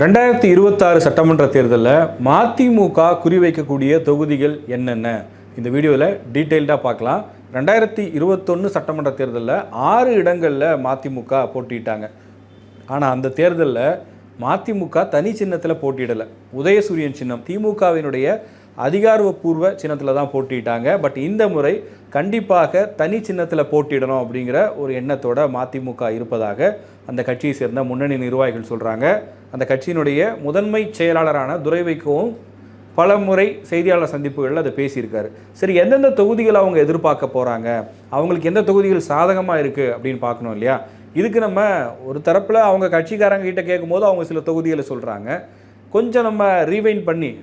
ரெண்டாயிரத்தி இருபத்தாறு சட்டமன்ற தேர்தலில் மதிமுக குறிவைக்கக்கூடிய தொகுதிகள் என்னென்ன? இந்த வீடியோவில் டீட்டெயில்டாக பார்க்கலாம் ரெண்டாயிரத்தி இருபத்தொன்று சட்டமன்ற தேர்தலில் ஆறு இடங்களில் மதிமுக போட்டிட்டாங்க ஆனால் அந்த தேர்தலில் மதிமுக தனி சின்னத்தில் போட்டியிடலை. உதயசூரியன் சின்னம் திமுகவினுடைய அதிகாரப்பூர்வ சின்னத்தில் தான் போட்டிட்டாங்க பட் இந்த முறை கண்டிப்பாக தனி சின்னத்தில் போட்டிடணும் அப்படிங்கிற ஒரு எண்ணத்தோட மதிமுக இருப்பதாக அந்த கட்சியை சேர்ந்த முன்னணி நிர்வாகிகள் சொல்கிறாங்க அந்த கட்சியினுடைய முதன்மை செயலாளரான துரைவைக்கவும் பல முறை செய்தியாளர் சந்திப்புகளில் அதை பேசியிருக்காரு. சரி எந்தெந்த தொகுதிகள் அவங்க எதிர்பார்க்க போகிறாங்க அவங்களுக்கு எந்த தொகுதிகள் சாதகமாக இருக்குது அப்படின்னு பார்க்கணும் இல்லையா? இதுக்கு நம்ம ஒரு தரப்பில் அவங்க கட்சிக்காரங்க கிட்ட கேட்கும்போது அவங்க சில தொகுதிகளை சொல்கிறாங்க கொஞ்சம் நம்ம ரீவைன் பண்ணி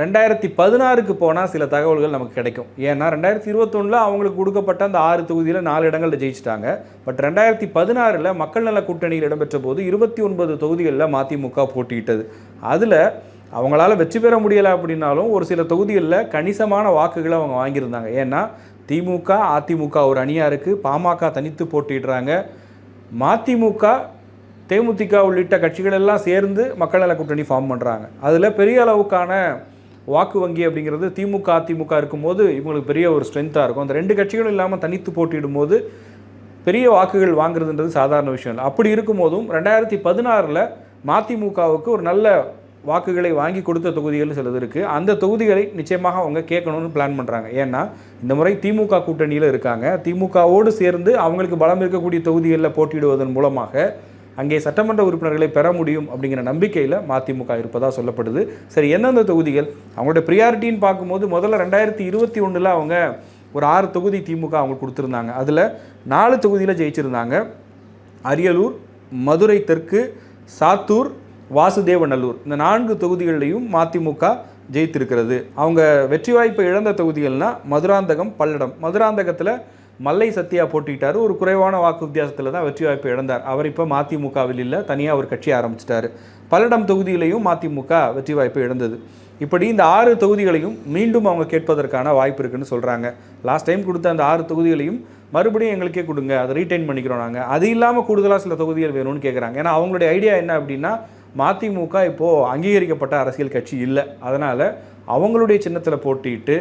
ரெண்டாயிரத்தி பதினாறுக்கு போனால் சில தகவல்கள் நமக்கு கிடைக்கும். ஏன்னா ரெண்டாயிரத்தி இருபத்தொன்னில் அவங்களுக்கு கொடுக்கப்பட்ட அந்த ஆறு தொகுதியில் நாலு இடங்களில் ஜெயிச்சிட்டாங்க. பட் ரெண்டாயிரத்தி பதினாறில் மக்கள் நல கூட்டணியில் இடம்பெற்ற போது இருபத்தி ஒன்பது தொகுதிகளில் மதிமுக போட்டியிட்டது. அதில் அவங்களால வெற்றி பெற முடியலை அப்படின்னாலும் ஒரு சில தொகுதிகளில் கணிசமான வாக்குகளை அவங்க வாங்கியிருந்தாங்க. ஏன்னா திமுக அதிமுக ஒரு அணியாக இருக்குது பாமக தனித்து போட்டிடுறாங்க மதிமுக தேமுதிக உள்ளிட்ட கட்சிகள் எல்லாம் சேர்ந்து மக்கள் நல கூட்டணி ஃபார்ம் பண்ணுறாங்க அதில் பெரிய அளவுக்கான வாக்கு வங்கி அப்படிங்கிறது திமுக அதிமுக இருக்கும்போது இவங்களுக்கு பெரிய ஒரு ஸ்ட்ரென்த்தாக இருக்கும். அந்த ரெண்டு கட்சிகளும் இல்லாமல் தனித்து போட்டியிடும்போது பெரிய வாக்குகள் வாங்குறதுன்றது சாதாரண விஷயம் இல்லை. அப்படி இருக்கும்போதும் ரெண்டாயிரத்தி பதினாறில் மதிமுகவுக்கு ஒரு நல்ல வாக்குகளை வாங்கி கொடுத்த தொகுதிகள் சிலது இருக்குது அந்த தொகுதிகளை நிச்சயமாக அவங்க கேட்கணும்னு பிளான் பண்ணுறாங்க ஏன்னா இந்த முறை திமுக கூட்டணியில் இருக்காங்க. திமுகவோடு சேர்ந்து அவங்களுக்கு பலம் இருக்கக்கூடிய தொகுதிகளில் போட்டியிடுவதன் மூலமாக அங்கே சட்டமன்ற உறுப்பினர்களை பெற முடியும் அப்படிங்கிற நம்பிக்கையில் மதிமுக இருப்பதாக சொல்லப்படுது. சரி எந்தெந்த தொகுதிகள்? அவங்களோட ப்ரியாரிட்டின்னு பார்க்கும்போது முதல்ல ரெண்டாயிரத்தி இருபத்தி ஒன்றில் அவங்க ஒரு ஆறு தொகுதி திமுக அவங்க கொடுத்துருந்தாங்க. அதில் நாலு தொகுதியில் ஜெயிச்சிருந்தாங்க. அரியலூர் மதுரை தெற்கு சாத்தூர் வாசுதேவநல்லூர். இந்த நான்கு தொகுதிகளிலையும் மதிமுக ஜெயித்திருக்கிறது. அவங்க வெற்றி வாய்ப்பை இழந்த தொகுதிகள்னால் மதுராந்தகம் பல்லடம். மதுராந்தகத்தில் மல்லை சத்யா போட்டிட்டார் ஒரு குறைவான வாக்கு வித்தியாசத்தில் தான் வெற்றி வாய்ப்பு இழந்தார். அவர் இப்போ மதிமுகவில் இல்லை தனியாக ஒரு கட்சி ஆரம்பிச்சிட்டாரு. பல்லடம் தொகுதியிலையும் மதிமுக வெற்றி வாய்ப்பு இழந்தது. இப்படி இந்த ஆறு தொகுதிகளையும் மீண்டும் அவங்க கேட்பதற்கான வாய்ப்பு இருக்குன்னு சொல்கிறாங்க லாஸ்ட் டைம் கொடுத்த அந்த ஆறு தொகுதிகளையும் மறுபடியும் எங்களுக்கே கொடுங்க அதை ரீட்டைன் பண்ணிக்கிறோம் நாங்கள் அது இல்லாமல் கூடுதலாக சில தொகுதிகள் வேணும்னு கேட்குறாங்க ஏன்னா அவங்களுடைய ஐடியா என்ன அப்படின்னா மதிமுக இப்போது அங்கீகரிக்கப்பட்ட அரசியல் கட்சி இல்லை. அதனால் அவங்களுடைய சின்னத்தில் போட்டியிட்டு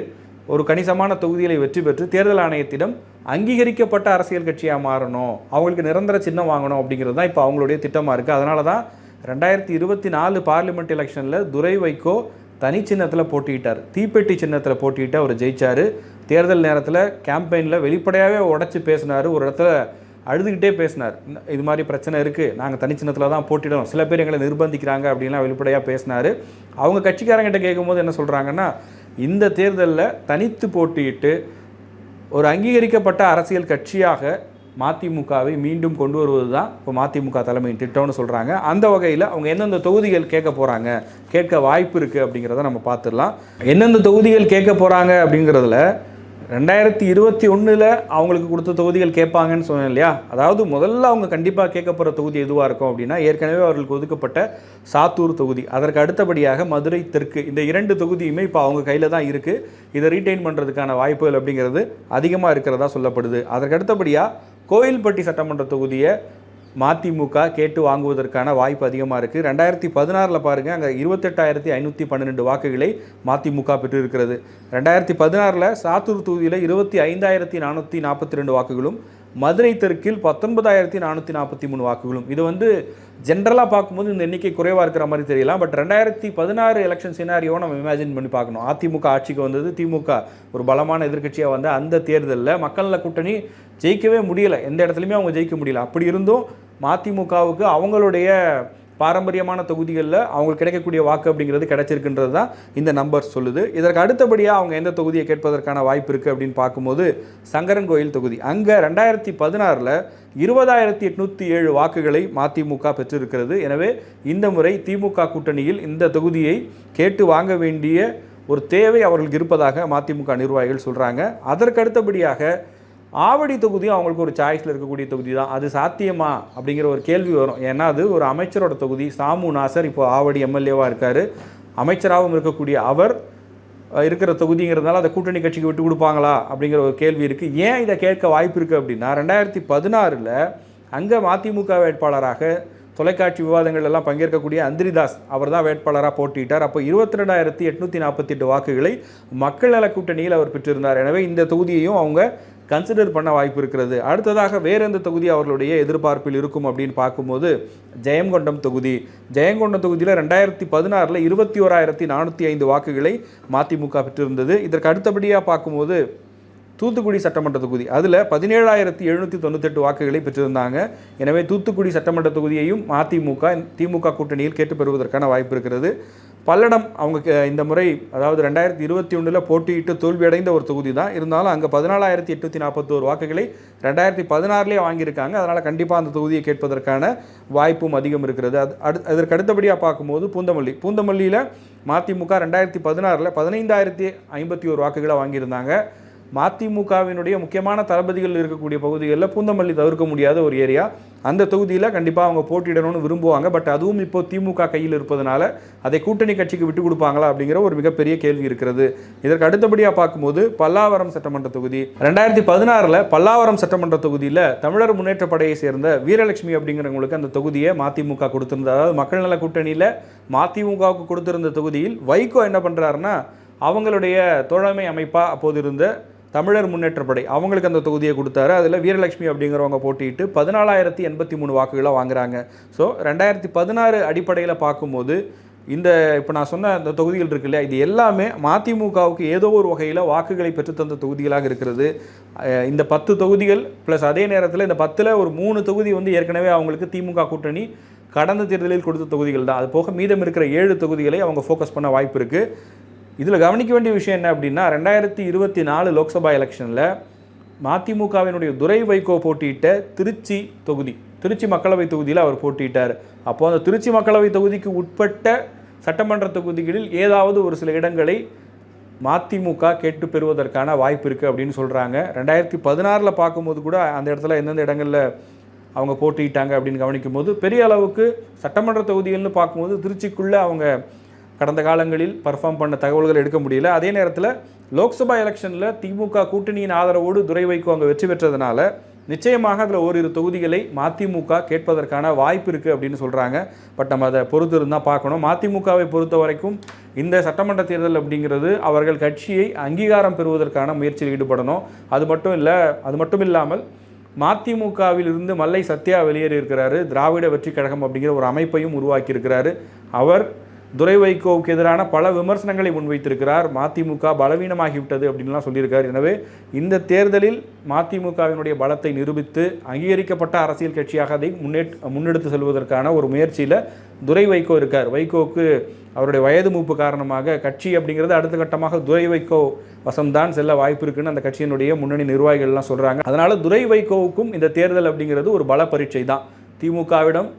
ஒரு கணிசமான தொகுதிகளை வெற்றி பெற்று தேர்தல் ஆணையத்திடம் அங்கீகரிக்கப்பட்ட அரசியல் கட்சியாக மாறணும் அவங்களுக்கு நிரந்தர சின்னம் வாங்கணும் அப்படிங்கிறது தான் இப்போ அவங்களுடைய திட்டமாக இருக்குது அதனால தான் ரெண்டாயிரத்தி இருபத்தி நாலு பார்லிமெண்ட் எலெக்ஷனில் துரை வைகோ தனி சின்னத்தில் போட்டியிட்டார். தீப்பெட்டி சின்னத்தில் போட்டியிட்டு அவர் ஜெயிச்சார். தேர்தல் நேரத்தில் கேம்பெயினில் வெளிப்படையாகவே உடச்சி பேசினார். ஒரு இடத்துல அழுதுகிட்டே பேசினார். இது மாதிரி பிரச்சனை இருக்குது நாங்கள் தனிச்சின்னத்தில் தான் போட்டிடணும் சில பேர் எங்களை நிர்பந்திக்கிறாங்க அப்படின்லாம் வெளிப்படையாக பேசினார். அவங்க கட்சிக்காரங்கிட்ட கேட்கும்போது என்ன சொல்கிறாங்கன்னா இந்த தேர்தலில் தனித்து போட்டியிட்டு ஒரு அங்கீகரிக்கப்பட்ட அரசியல் கட்சியாக மதிமுகவை மீண்டும் கொண்டு வருவது தான் இப்போ மதிமுக தலைமையின் திட்டம்னு சொல்கிறாங்க அந்த வகையில் அவங்க எந்தெந்த தொகுதிகள் கேட்க போகிறாங்க கேட்க வாய்ப்பு இருக்குது அப்படிங்கிறத நம்ம பார்த்துடலாம். எந்தெந்த தொகுதிகள் கேட்க போகிறாங்க அப்படிங்கிறதுல ரெண்டாயிரத்தி இருபத்தி ஒன்றில் அவங்களுக்கு கொடுத்த தொகுதிகள் கேட்பாங்கன்னு சொன்னேன் இல்லையா? அதாவது முதல்ல அவங்க கண்டிப்பாக கேட்க போகிற தொகுதி எதுவாக இருக்கும் அப்படின்னா ஏற்கனவே அவர்களுக்கு ஒதுக்கப்பட்ட சாத்தூர் தொகுதி. அதற்கு அடுத்தபடியாக மதுரை தெற்கு இந்த இரண்டு தொகுதியுமே இப்போ அவங்க கையில் தான் இருக்குது இதை ரீட்டைன் பண்ணுறதுக்கான வாய்ப்புகள் அப்படிங்கிறது அதிகமாக இருக்கிறதா சொல்லப்படுது. அதற்கு அடுத்தபடியாக கோயில்பட்டி சட்டமன்ற தொகுதியை மதிமுக கேட்டு வாங்குவதற்கான வாய்ப்பு அதிகமாக இருக்குது ரெண்டாயிரத்தி பதினாறில் பாருங்கள் அங்கே இருபத்தெட்டாயிரத்தி ஐநூற்றி பன்னிரெண்டு வாக்குகளை மதிமுக பெற்றிருக்கிறது. ரெண்டாயிரத்தி பதினாறில் சாத்தூர் தொகுதியில் இருபத்தி ஐந்தாயிரத்தி நானூற்றி நாற்பத்தி ரெண்டு வாக்குகளும் மதுரை தெற்கில் பத்தொன்பதாயிரத்தி நானூற்றி நாற்பத்தி மூணு வாக்குகளும். இது வந்து ஜென்ரலாக பார்க்கும்போது இந்த எண்ணிக்கை குறைவாக இருக்கிற மாதிரி தெரியலாம். பட் ரெண்டாயிரத்தி பதினாறு எலெக்ஷன் சினாரியோ நம்ம இமேஜின் பண்ணி பார்க்கணும். அதிமுக ஆட்சிக்கு வந்தது திமுக ஒரு பலமான எதிர்க்கட்சியாக வந்த அந்த தேர்தலில் மக்கள் நல கூட்டணி ஜெயிக்கவே முடியலை. எந்த இடத்துலையுமே அவங்க ஜெயிக்க முடியல. அப்படி இருந்தும் மதிமுகவுக்கு அவங்களுடைய பாரம்பரியமான தொகுதிகளில் அவங்களுக்கு கிடைக்கக்கூடிய வாக்கு அப்படிங்கிறது கிடைச்சிருக்குன்றது தான் இந்த நம்பர் சொல்லுது. இதற்கு அடுத்தபடியாக அவங்க எந்த தொகுதியை கேட்பதற்கான வாய்ப்பு இருக்குது அப்படின்னு பார்க்கும்போது சங்கரன் கோயில் தொகுதி. அங்கே ரெண்டாயிரத்தி பதினாறில் இருபதாயிரத்தி எட்நூற்றி ஏழு வாக்குகளை மதிமுக பெற்றிருக்கிறது. எனவே இந்த முறை திமுக கூட்டணியில் இந்த தொகுதியை கேட்டு வாங்க வேண்டிய ஒரு தேவை அவர்களுக்கு இருப்பதாக மதிமுக நிர்வாகிகள் சொல்கிறாங்க அதற்கு அடுத்தபடியாக ஆவடி தொகுதியும் அவங்களுக்கு ஒரு சாய்ஸில் இருக்கக்கூடிய தொகுதி தான் அது சாத்தியமா? அப்படிங்கிற ஒரு கேள்வி வரும். ஏன்னா அது ஒரு அமைச்சரோட தொகுதி. சாமு நாசர் இப்போ ஆவடி எம்எல்ஏவாக இருக்கார். அமைச்சராகவும் இருக்கக்கூடிய அவர் இருக்கிற தொகுதிங்கிறதுனால அதை கூட்டணி கட்சிக்கு விட்டு கொடுப்பாங்களா? அப்படிங்கிற ஒரு கேள்வி இருக்குது ஏன் இதை கேட்க வாய்ப்பு இருக்குது அப்படின்னா ரெண்டாயிரத்தி பதினாறில் அங்கே மதிமுக வேட்பாளராக தொலைக்காட்சி விவாதங்கள் எல்லாம் பங்கேற்கக்கூடிய அந்திரிதாஸ் அவர் தான் வேட்பாளராக போட்டியிட்டார். அப்போ இருபத்தி ரெண்டாயிரத்தி எட்நூற்றி நாற்பத்தி எட்டு வாக்குகளை மக்கள் நல கூட்டணியில் அவர் பெற்றிருந்தார். எனவே இந்த தொகுதியையும் அவங்க கன்சிடர் பண்ண வாய்ப்பு இருக்கிறது. அடுத்ததாக வேறு எந்த தொகுதி அவர்களுடைய எதிர்பார்ப்பில் இருக்கும் அப்படின்னு பார்க்கும்போது ஜெயங்கொண்டம் தொகுதி. ஜெயங்கொண்டம் தொகுதியில் ரெண்டாயிரத்தி பதினாறில் இருபத்தி ஓராயிரத்தி நானூற்றி ஐந்து வாக்குகளை மதிமுக பெற்றிருந்தது. இதற்கு அடுத்தபடியாக பார்க்கும்போது தூத்துக்குடி சட்டமன்ற தொகுதி. அதில் பதினேழாயிரத்தி எழுநூற்றி தொண்ணூத்தெட்டு வாக்குகளை பெற்றிருந்தாங்க. எனவே தூத்துக்குடி சட்டமன்ற தொகுதியையும் மதிமுக திமுக கூட்டணியில் கேட்டு பெறுவதற்கான வாய்ப்பு இருக்கிறது. பல்லடம் அவங்க இந்த முறை அதாவது ரெண்டாயிரத்தி இருபத்தி ஒன்றில் போட்டியிட்டு தோல்வியடைந்த ஒரு தொகுதி தான் இருந்தாலும் அங்கே பதினாலாயிரத்தி எட்நூற்றி நாற்பத்தோரு வாக்குகளை ரெண்டாயிரத்தி பதினாறுலேயே வாங்கியிருக்காங்க. அதனால் கண்டிப்பாக அந்த தொகுதியை கேட்பதற்கான வாய்ப்பும் அதிகம் இருக்கிறது. அது அடு அதற்கு அடுத்தபடியாக பார்க்கும்போது பூந்தமல்லி. பூந்தமல்லியில் மதிமுக ரெண்டாயிரத்தி பதினாறில் பதினைந்தாயிரத்தி ஐம்பத்தி ஒரு வாக்குகளை வாங்கியிருந்தாங்க. மதிமுகவினுடைய முக்கியமான தளபதிகள் இருக்கக்கூடிய பகுதிகளில் பூந்தமல்லி தவிர்க்க முடியாத ஒரு ஏரியா. அந்த தொகுதியில் கண்டிப்பாக அவங்க போட்டியிடணும்னு விரும்புவாங்க. பட் அதுவும் இப்போ திமுக கையில் இருப்பதனால அதை கூட்டணி கட்சிக்கு விட்டு கொடுப்பாங்களா அப்படிங்கிற ஒரு மிகப்பெரிய கேள்வி இருக்கிறது. இதற்கு அடுத்தபடியாக பார்க்கும்போது பல்லாவரம் சட்டமன்ற தொகுதி. ரெண்டாயிரத்தி பதினாறில் பல்லாவரம் சட்டமன்ற தொகுதியில் தமிழர் முன்னேற்ற படையை சேர்ந்த வீரலட்சுமி அப்படிங்கிறவங்களுக்கு அந்த தொகுதியை மதிமுக கொடுத்திருந்தது. அதாவது மக்கள் நல கூட்டணியில் மதிமுகவுக்கு கொடுத்திருந்த தொகுதியில் வைகோ என்ன பண்ணுறாருன்னா அவங்களுடைய தோழமை அமைப்பாக அப்போது இருந்த தமிழர் முன்னேற்றப்படை அவங்களுக்கு அந்த தொகுதியை கொடுத்தாரு. அதில் வீரலட்சுமி அப்படிங்கிறவங்க போட்டியிட்டு பதினாலாயிரத்தி எண்பத்தி மூணு வாக்குகளை வாங்குறாங்க. ஸோ ரெண்டாயிரத்தி பதினாறு அடிப்படையில் பார்க்கும்போது இந்த இப்போ நான் சொன்ன அந்த தொகுதிகள் இருக்கு இல்லையா இது எல்லாமே மதிமுகவுக்கு ஏதோ ஒரு வகையில் வாக்குகளை பெற்றுத்தந்த தொகுதிகளாக இருக்கிறது. இந்த பத்து தொகுதிகள் ப்ளஸ் அதே நேரத்தில் இந்த பத்தில் ஒரு மூணு தொகுதி வந்து ஏற்கனவே அவங்களுக்கு திமுக கூட்டணி கடந்த தேர்தலில் கொடுத்த தொகுதிகள் தான். அது போக மீதம் இருக்கிற ஏழு தொகுதிகளை அவங்க ஃபோக்கஸ் பண்ண வாய்ப்பு இருக்குது இதில் கவனிக்க வேண்டிய விஷயம் என்ன அப்படின்னா ரெண்டாயிரத்தி இருபத்தி நாலு லோக்சபா எலெக்ஷனில் மதிமுகவினுடைய துரை வைகோ போட்டியிட்ட திருச்சி தொகுதி திருச்சி மக்களவை தொகுதியில் அவர் போட்டியிட்டார். அப்போது அந்த திருச்சி மக்களவை தொகுதிக்கு உட்பட்ட சட்டமன்ற தொகுதிகளில் ஏதாவது ஒரு சில இடங்களை மதிமுக கேட்டு பெறுவதற்கான வாய்ப்பு இருக்குது அப்படின்னு சொல்கிறாங்க ரெண்டாயிரத்தி பதினாறில் பார்க்கும்போது கூட அந்த இடத்துல எந்தெந்த இடங்களில் அவங்க போட்டியிட்டாங்க அப்படின்னு கவனிக்கும்போது பெரிய அளவுக்கு சட்டமன்ற தொகுதிகள்னு பார்க்கும்போது திருச்சிக்குள்ளே அவங்க கடந்த காலங்களில் பர்ஃபார்ம் பண்ண தகவல்கள் எடுக்க முடியல. அதே நேரத்தில் லோக்சபா எலெக்ஷனில் திமுக கூட்டணியின் ஆதரவோடு துரை வைகோ அங்கே வெற்றி பெற்றதுனால நிச்சயமாக அதில் ஓரிரு தொகுதிகளை மதிமுக கேட்பதற்கான வாய்ப்பு இருக்குது அப்படின்னு சொல்கிறாங்க பட் நம்ம அதை பொறுத்து இருந்தால் பார்க்கணும். மதிமுகவை பொறுத்த வரைக்கும் இந்த சட்டமன்ற தேர்தல் அப்படிங்கிறது அவர்கள் கட்சியை அங்கீகாரம் பெறுவதற்கான முயற்சியில் ஈடுபடணும். அது மட்டும் இல்லை அது மட்டும் இல்லாமல் மதிமுகவில் இருந்து மல்லை சத்யா வெளியேறி இருக்கிறாரு திராவிட வெற்றி கழகம் அப்படிங்கிற ஒரு அமைப்பையும் உருவாக்கி இருக்கிறாரு அவர் துரை வைகோவுக்கு எதிரான பல விமர்சனங்களை முன்வைத்திருக்கிறார். மதிமுக பலவீனமாகிவிட்டது அப்படின்லாம் சொல்லியிருக்கார். எனவே இந்த தேர்தலில் மதிமுகவினுடைய பலத்தை நிரூபித்து அங்கீகரிக்கப்பட்ட அரசியல் கட்சியாக அதை முன்னேற் முன்னெடுத்து செல்வதற்கான ஒரு முயற்சியில் துரை வைகோ இருக்கார். வைகோவுக்கு அவருடைய வயது மூப்பு காரணமாக கட்சி அப்படிங்கிறது அடுத்த கட்டமாக துரை வைகோ வசம்தான் செல்ல வாய்ப்பு இருக்குன்னு அந்த கட்சியினுடைய முன்னணி நிர்வாகிகள்லாம் சொல்கிறாங்க அதனால் துரை வைகோவுக்கும் இந்த தேர்தல் அப்படிங்கிறது ஒரு பல பரீட்சை தான். திமுகவிடம்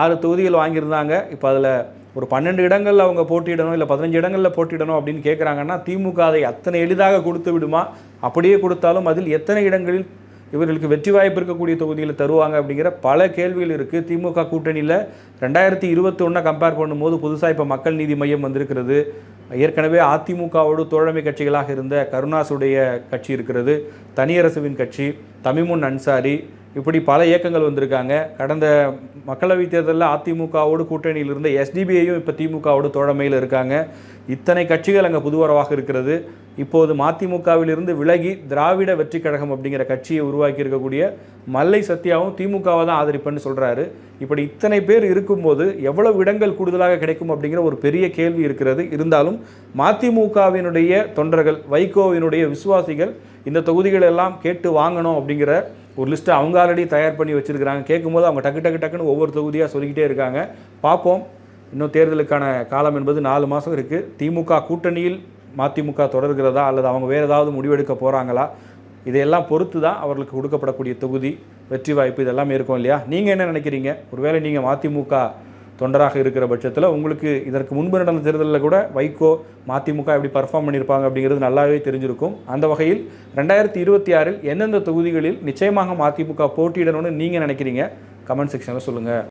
ஆறு தொகுதிகள் வாங்கியிருந்தாங்க. இப்போ அதில் ஒரு பன்னெண்டு இடங்களில் அவங்க போட்டியிடணும் இல்லை பதினஞ்சு இடங்களில் போட்டியிடணும் அப்படின்னு கேட்குறாங்கன்னா திமுக அதை அத்தனை எளிதாக கொடுத்து விடுமா? அப்படியே கொடுத்தாலும் அதில் எத்தனை இடங்களில் இவர்களுக்கு வெற்றி வாய்ப்பு இருக்கக்கூடிய தொகுதிகளை தருவாங்க அப்படிங்கிற பல கேள்விகள் இருக்குது திமுக கூட்டணியில் ரெண்டாயிரத்தி இருபத்தி ஒன்றை கம்பேர் பண்ணும்போது புதுசாக இப்போ மக்கள் நீதி மையம் வந்திருக்கிறது. ஏற்கனவே அதிமுகவோடு தோழமை கட்சிகளாக இருந்த கருணாசுடைய கட்சி இருக்கிறது தனியரசுவின் கட்சி தமிமுன் அன்சாரி இப்படி பல இயக்கங்கள் வந்திருக்காங்க. கடந்த மக்களவைத் தேர்தலில் அதிமுகவோடு கூட்டணியில் இருந்த எஸ்டிபிஐயும் இப்போ திமுகவோடு தோழமையில் இருக்காங்க. இத்தனை கட்சிகள் அங்கே புதுவரவாக இருக்கிறது. இப்போது மதிமுகவிலிருந்து விலகி திராவிட வெற்றி கழகம் அப்படிங்கிற கட்சியை உருவாக்கி இருக்கக்கூடிய மல்லை சத்யாவும் திமுகவை தான் ஆதரிப்பேன்னு சொல்கிறாரு இப்படி இத்தனை பேர் இருக்கும்போது எவ்வளவு இடங்கள் கூடுதலாக கிடைக்கும் அப்படிங்கிற ஒரு பெரிய கேள்வி இருக்கிறது. இருந்தாலும் மதிமுகவினுடைய தொண்டர்கள் வைகோவினுடைய விசுவாசிகள் இந்த தொகுதிகள் எல்லாம் கேட்டு வாங்கணும் அப்படிங்கிற ஒரு லிஸ்ட்டை அவங்க ஆல்ரெடி தயார் பண்ணி வச்சுருக்கிறாங்க. கேட்கும்போது அவங்க டக்கு டக்கு டக்குன்னு ஒவ்வொரு தொகுதியாக சொல்லிக்கிட்டே இருக்காங்க. பார்ப்போம். இன்னும் தேர்தலுக்கான காலம் என்பது நாலு மாதம் இருக்குது திமுக கூட்டணியில் மதிமுக தொடர்கிறதா அல்லது அவங்க வேறு ஏதாவது முடிவெடுக்க போகிறாங்களா இதையெல்லாம் பொறுத்து தான் அவர்களுக்கு கொடுக்கப்படக்கூடிய தொகுதி. வெற்றி வாய்ப்பு இதெல்லாம் இருக்கும் இல்லையா? நீங்கள் என்ன நினைக்கிறீங்க? ஒருவேளை நீங்கள் மதிமுக தொண்டராக இருக்கிற பட்சத்தில் உங்களுக்கு இதற்கு முன்பு நடந்த தேர்தலில் கூட வைகோ மதிமுக எப்படி பர்ஃபார்ம் பண்ணியிருப்பாங்க அப்படிங்கிறது நல்லாவே தெரிஞ்சிருக்கும். அந்த வகையில் ரெண்டாயிரத்தி இருபத்தி ஆறில் எந்தெந்த தொகுதிகளில் நிச்சயமாக மதிமுக போட்டியிடணும்னு நீங்கள் நினைக்கிறீங்க? கமெண்ட் செக்ஷனில் சொல்லுங்கள்